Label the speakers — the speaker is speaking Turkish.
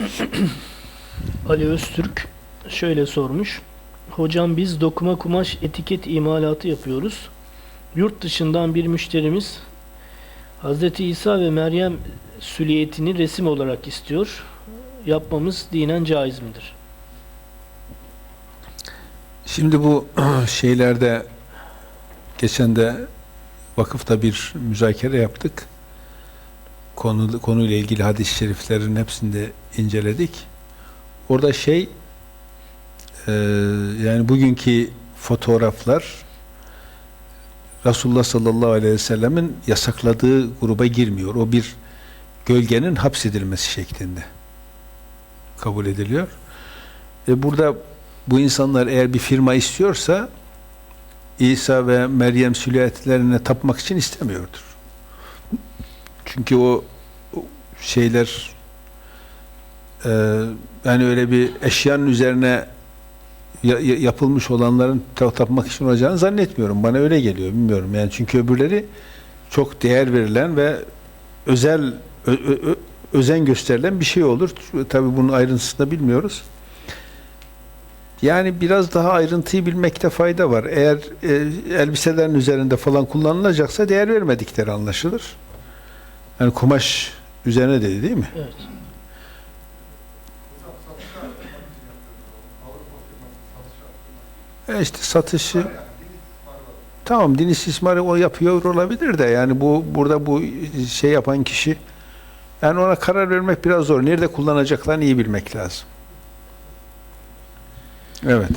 Speaker 1: Ali Öztürk şöyle sormuş. Hocam biz dokuma kumaş etiket imalatı yapıyoruz. Yurt dışından bir müşterimiz Hz. İsa ve Meryem süliyetini resim olarak istiyor. Yapmamız dinen caiz midir?
Speaker 2: Şimdi bu şeylerde geçen de vakıfta bir müzakere yaptık. Konu, konuyla ilgili hadis-i şeriflerin hepsini de inceledik. Orada şey e, yani bugünkü fotoğraflar Resulullah sallallahu aleyhi ve sellemin yasakladığı gruba girmiyor. O bir gölgenin hapsedilmesi şeklinde kabul ediliyor. Ve burada bu insanlar eğer bir firma istiyorsa İsa ve Meryem silüetlerine tapmak için istemiyordur. Çünkü o şeyler e, yani öyle bir eşyanın üzerine ya- ya- yapılmış olanların ta- tapmak için olacağını zannetmiyorum. Bana öyle geliyor. Bilmiyorum. Yani çünkü öbürleri çok değer verilen ve özel ö- ö- özen gösterilen bir şey olur. Tabii bunun ayrıntısını bilmiyoruz. Yani biraz daha ayrıntıyı bilmekte fayda var. Eğer e, elbiselerin üzerinde falan kullanılacaksa değer vermedikleri anlaşılır. Yani kumaş üzerine dedi değil mi?
Speaker 1: Evet.
Speaker 2: E işte satışı tamam din istismarı o yapıyor olabilir de yani bu burada bu şey yapan kişi yani ona karar vermek biraz zor. Nerede kullanacaklarını iyi bilmek lazım. Evet.